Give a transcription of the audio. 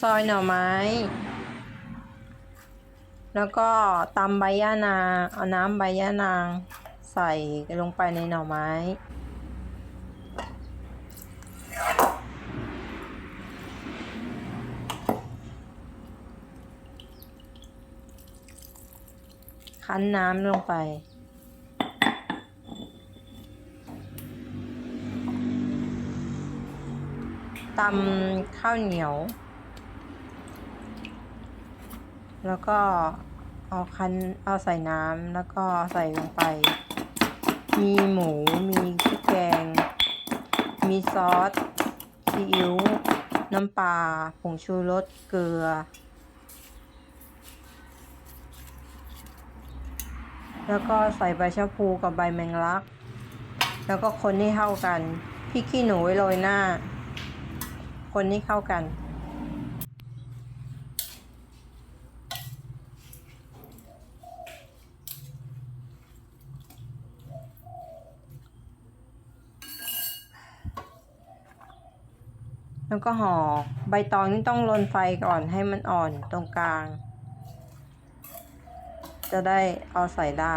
ซอยหน่อไม้ แล้วก็ตำใบย่านางเอาน้ำใบย่านาง ใส่ลงไปในหน่อไม้ คั้นน้ำลงไปตำข้าวเหนียว แล้วก็เอาคั้นเอาใส่น้ำแล้วก็ใส่ลงไป มีหมู มีพริกแกง มีซอสซีอิ๊วน้ำปลาผงชูรสเกลือ แล้วก็ใส่ใบชะพูกับใบแมงลัก แล้วก็คนให้เข้ากันพริกขี้หนูไว้โรยหน้า คนให้เข้ากัน แล้วก็ห่อใบตองนี่ต้องลนไฟก่อนให้มันอ่อนตรงกลาง จะได้เอาใส่ได้